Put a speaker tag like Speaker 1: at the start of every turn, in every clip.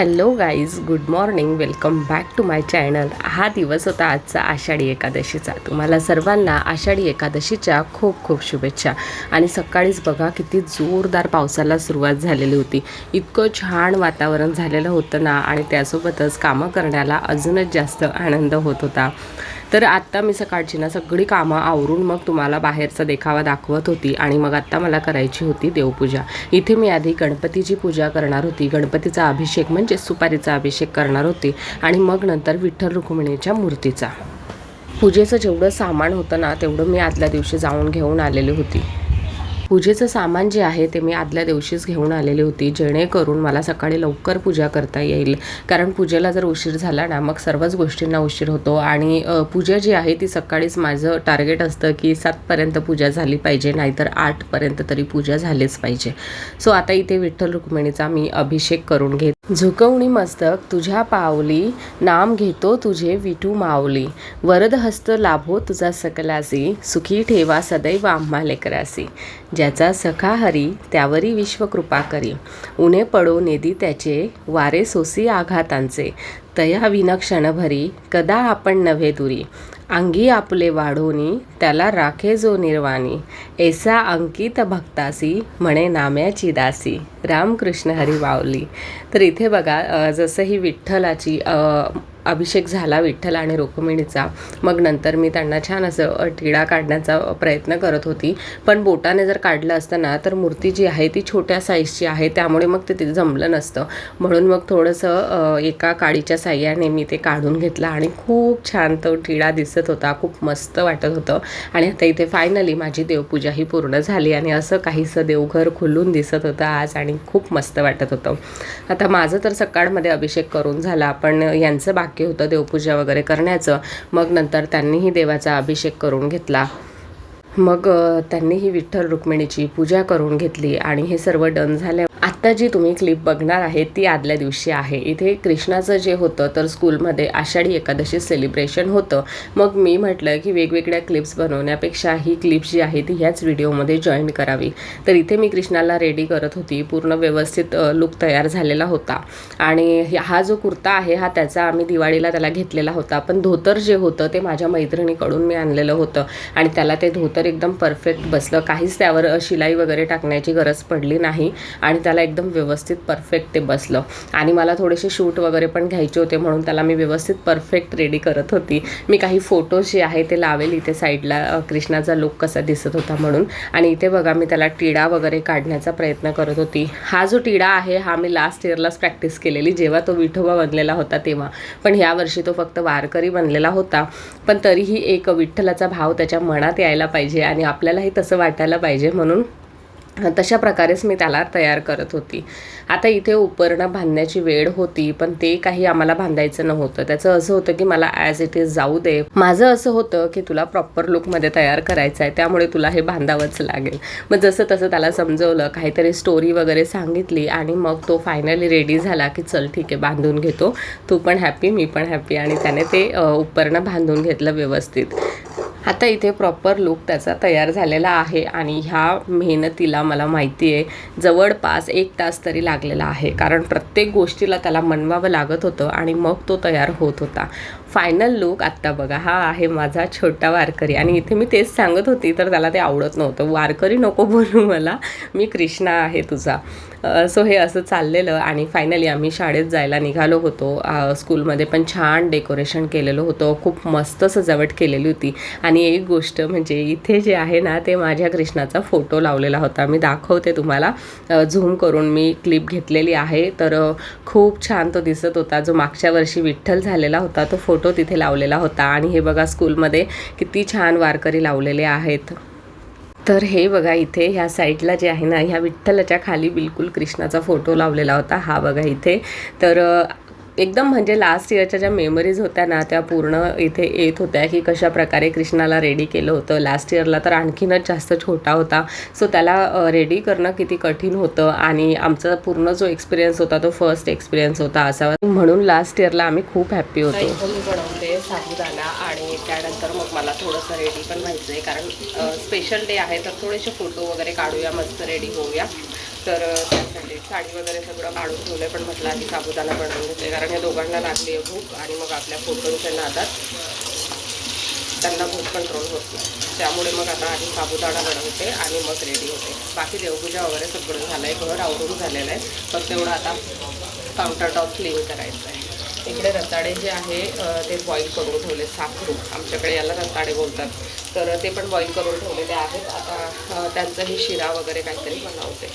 Speaker 1: Hello guys good morning welcome back to my channel हा दिवस होता आजचा आषाढी एकादशीचा. तुम्हाला सर्वांना आषाढी एकादशीच्या खूप खूप शुभेच्छा. आणि सकाळीच बघा किती जोरदार पावसाला सुरुवात झालेली होती. इतकं छान वातावरण झालेलं होतं ना आणि त्यासोबतच कामं करण्याला अजूनच जास्त आनंद होत होता. तर आत्ता मी सकाळची ना सगळी कामं आवरून मग तुम्हाला बाहेरचा देखावा दाखवत होती आणि मग आत्ता मला करायची होती देवपूजा. इथे मी आधी गणपतीची पूजा करणार होती. गणपतीचा अभिषेक म्हणजे सुपारीचा अभिषेक करणार होती आणि मग नंतर विठ्ठल रुक्मिणीच्या मूर्तीचा. पूजेचं जेवढं सामान होतं ना तेवढं मी आदल्या दिवशी जाऊन घेऊन आलेली होती. पूजेचं सामान जे आहे ते मी आदल्या दिवशीच घेऊन आलेली होती जेणेकरून मला सकाळी लवकर पूजा करता येईल. कारण पूजेला जर उशीर झाला ना मग सर्वच गोष्टींना उशीर होतो आणि पूजा जी आहे ती सकाळीच माझं टार्गेट असतं की सातपर्यंत पूजा झाली पाहिजे नाहीतर आठपर्यंत तरी पूजा झालीच पाहिजे. सो आता इथे विठ्ठल रुक्मिणीचा मी अभिषेक करून घेत झुकवणी मस्तक तुझ्या पावली नाम घेतो तुझे विठू माऊली. वरदहस्त लाभो तुझा सकलासी सुखी ठेवा सदैव आम्हा लेकरासी. ज्याचा सखा हरी त्यावरी विश्वकृपा करी. उन्हे पडो नेदी त्याचे वारे सोसी आघातांचे. तया विन क्षणभरी कदा आपण नव्हे दुरी. अंगी आपले वाढोनी त्याला राखे जो निर्वाणी ऐसा अंकित भक्तासी म्हणे नाम्याची दासी. रामकृष्ण हरी वावली. तर इथे बघा जसं ही विठ्ठलाची अभिषेक झाला विठ्ठल आणि रुक्मिणीचा. मग नंतर मी त्यांना छान असं टिळा काढण्याचा प्रयत्न करत होती. पण बोटाने जर काढलं असताना तर मूर्ती जी आहे ती छोट्या साईजची आहे त्यामुळे मग ते तिथे जमलं नसतं. म्हणून मग थोडंसं एका काडीच्या साह्याने मी ते काढून घेतलं आणि खूप छान तो टिळा दिसत होता. खूप मस्त वाटत होतं. आणि आता इथे फायनली माझी देवपूजा ही पूर्ण झाली आणि असं काहीसं देवघर खुलून दिसत होतं आज आणि खूप मस्त वाटत होतं. आता माझं तर सकाळमध्ये अभिषेक करून झाला पण यांचं बाकी होतं देवपूजा वगैरे करण्याचं. मग नंतर त्यांनीही देवाचा अभिषेक करून घेतला. मग त्यांनीही विठ्ठल रुक्मिणीची पूजा करून घेतली आणि हे सर्व डन झाल्या आत्ता जी तुम्ही क्लिप बघणार आहे ती आदल्या दिवशी आहे. इथे कृष्णाचं जे होतं तर स्कूलमध्ये आषाढी एकादशी सेलिब्रेशन होतं. मग मी म्हटलं की वेगवेगळ्या क्लिप्स बनवण्यापेक्षा ही क्लिप जी आहे ती ह्याच व्हिडिओमध्ये जॉईन करावी. तर इथे मी कृष्णाला रेडी करत होती. पूर्ण व्यवस्थित लुक तयार झालेला होता. आणि हा जो कुर्ता आहे हा त्याचा आम्ही दिवाळीला त्याला घेतलेला होता. पण धोतर जे होतं ते माझ्या मैत्रिणीकडून मी आणलेलं होतं. आणि त्याला ते धोतर एकदम परफेक्ट बसलं. काहीच त्यावर शिलाई वगैरे टाकण्याची गरज पडली नाही. आणि त्याला एकदम व्यवस्थित परफेक्ट ते बसलं. आणि मला थोडेसे शूट वगैरे पण घ्यायचे होते म्हणून त्याला मी व्यवस्थित परफेक्ट रेडी करत होती. मी काही फोटोज जे आहे ते लावेल इथे साईडला कृष्णाचा लुक कसा दिसत होता म्हणून. आणि इथे बघा मी त्याला टिडा वगैरे काढण्याचा प्रयत्न करत होती. हा जो टिडा आहे हा मी लास्ट इयरलाच प्रॅक्टिस केलेली जेव्हा तो विठोबा बनलेला होता तेव्हा. पण ह्या वर्षी तो फक्त वारकरी बनलेला होता. पण तरीही एक विठ्ठलाचा भाव त्याच्या मनात यायला पाहिजे आणि आपल्यालाही तसं वाटायला पाहिजे म्हणून तशा प्रकारेच मी त्याला तयार करत होती. आता इथे उपरणं बांधण्याची वेळ होती पण ते काही आम्हाला बांधायचं नव्हतं. त्याचं असं होतं की मला ॲज इट इज जाऊ दे. माझं असं होतं की तुला प्रॉपर लुकमध्ये तयार करायचं आहे त्यामुळे तुला हे बांधावंच लागेल. मग जसं तसं त्याला समजवलं काहीतरी स्टोरी वगैरे सांगितली आणि मग तो फायनली रेडी झाला की चल ठीक आहे बांधून घेतो. तू पण हॅपी मी पण हॅपी आणि त्याने ते उपरणं बांधून घेतलं व्यवस्थित. आता इथे प्रॉपर लुक त्याचा तयार झालेला आहे आणि ह्या मेहनतीला मला माहिती आहे जवळपास एक तास तरी लागलेला आहे. कारण प्रत्येक गोष्टीला त्याला मनवावं लागत होतं आणि मग तो तयार होत होता. फायनल लुक आत्ता बघा. हा आहे माझा छोटा वारकरी. आणि इथे मी तेच सांगत होती तर त्याला ते आवडत नव्हतं. वारकरी नको बोलू मला. मी कृष्णा आहे तुझा. सो हे असं चाललेलं आणि फायनली आम्ही शाळेत जायला निघालो होतो. स्कूलमध्ये पण छान डेकोरेशन केलेलं होतं. खूप मस्त सजावट केलेली होती. आणि एक गोष्ट म्हणजे इथे जे आहे ना ते माझ्या कृष्णाचा फोटो लावलेला होता. मी दाखवते तुम्हाला. झूम करून मी क्लिप घेतलेली आहे. तर खूप छान तो दिसत होता. जो मागच्या वर्षी विठ्ठल झालेला होता तो फोटो फोटो तिथे लावलेला होता. आणि हे बघा स्कूलमध्ये किती छान वारकरी लावलेले आहेत. तर हे बघा इथे ह्या साईडला जे आहे ना ह्या विठ्ठलाच्या खाली बिलकुल कृष्णाचा फोटो लावलेला होता. हा बघा इथे. तर एकदम म्हणजे लास्ट इयरच्या ज्या मेमरीज होत्या ना त्या पूर्ण इथे येत होत्या की कशा प्रकारे कृष्णाला रेडी केलं होतं. लास्ट इयरला तर आणखीनच जास्त छोटा होता. सो त्याला रेडी करणं किती कठीण होतं आणि आमचा पूर्ण जो एक्सपिरियन्स होता तो फर्स्ट एक्सपिरियन्स होता असा. म्हणून लास्ट इयरला आम्ही खूप हॅप्पी होतो. मी बनवते साबुदाणा आणि त्यानंतर मग मला थोडंसं रेडी पण व्हायचं आहे कारण स्पेशल डे आहे तर थोडेसे फोटो वगैरे काढूया मस्त रेडी होऊया. तर त्यासाठी साडी वगैरे सगळं काढून ठेवलं पण म्हटलं आधी साबुदाणा बनवून घेतले कारण या दोघांना लागली आहे भूक आणि मग आपल्या फोटोंच्या नादात. त्यांना भूक कंट्रोल होत नाही. त्यामुळे मग आता आधी साबुदाणा बनवते आणि मग रेडी होते. बाकी देवपूजा वगैरे सगळं झालं आहे घर आवरून झालेलं आहे. फक्त एवढं आता काउंटर टॉप क्लीन करायचं आहे. इकडे रताडे जे आहे ते बॉईल करून ठेवले साखरू. आमच्याकडे याला रताडे बोलतात. तर ते पण बॉईल करून ठेवलेले आहेत. आता अ, त्यांचाही शिरा वगैरे काहीतरी बनवते.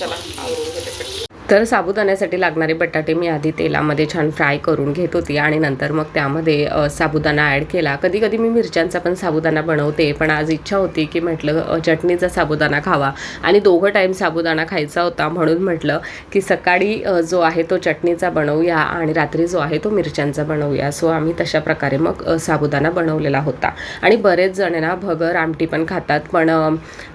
Speaker 1: चला आवरून घेते. तर साबुदाण्यासाठी लागणारे बटाटे मी आधी तेलामध्ये छान फ्राय करून घेत होती आणि नंतर मग त्यामध्ये साबुदाणा ॲड केला. कधी कधी मी मिरच्यांचा पण साबुदाणा बनवते पण आज इच्छा होती की म्हटलं चटणीचा साबुदाणा खावा. आणि दोघं टाईम साबुदाणा खायचा होता म्हणून म्हटलं की सकाळी जो आहे तो चटणीचा बनवूया आणि रात्री जो आहे तो मिरच्यांचा बनवूया. सो आम्ही तशा प्रकारे मग साबुदाणा बनवलेला होता. आणि बरेच जण ना भगर आमटी पण खातात पण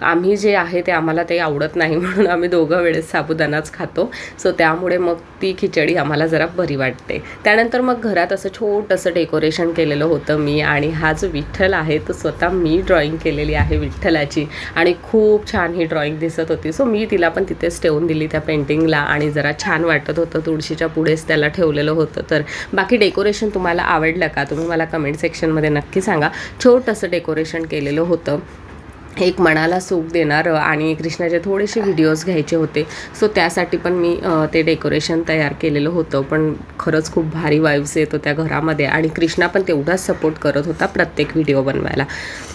Speaker 1: आम्ही जे आहे ते आम्हाला ते आवडत नाही म्हणून आम्ही दोघं वेळेस साबुदाणाच खातो. सो त्यामुळे मग ती खिचडी आम्हाला जरा बरी वाटते. त्यानंतर मग घरात असं छोटंसं डेकोरेशन केलेलं होतं मी आणि हा जो विठ्ठल आहे तो स्वतः मी ड्रॉइंग केलेली आहे विठ्ठलाची आणि खूप छान ही ड्रॉइंग दिसत होती. सो मी तिला पण तिथेच ठेवून दिली त्या पेंटिंगला आणि जरा छान वाटत होतं. तुळशीच्या पुढेच त्याला ठेवलेलं होतं. तर बाकी डेकोरेशन तुम्हाला आवडलं का? तुम्ही मला कमेंट सेक्शनमध्ये नक्की सांगा. छोटंसं डेकोरेशन केलेलं होतं. एक मनाला सुख देणारं आणि कृष्णाचे थोडेसे व्हिडिओज घ्यायचे होते. सो त्यासाठी पण मी ते डेकोरेशन तयार केलेलं होतं. पण खरंच खूप भारी वाईव्स येत होत्या घरामध्ये. आणि कृष्णा पण तेवढाच सपोर्ट करत होता प्रत्येक व्हिडिओ बनवायला.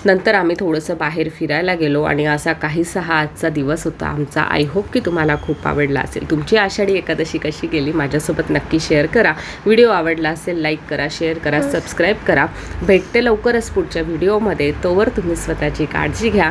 Speaker 1: नंतर आम्ही थोडंसं बाहेर फिरायला गेलो आणि असा काहीसा हा आजचा दिवस होता आमचा. आय होप की तुम्हाला खूप आवडला असेल. तुमची आषाढी एकादशी कशी गेली माझ्यासोबत नक्की शेअर करा. व्हिडिओ आवडला असेल लाईक करा शेअर करा सबस्क्राईब करा. भेटते लवकरच पुढच्या व्हिडिओमध्ये तोवर तुम्ही स्वतःची काळजी घ्या.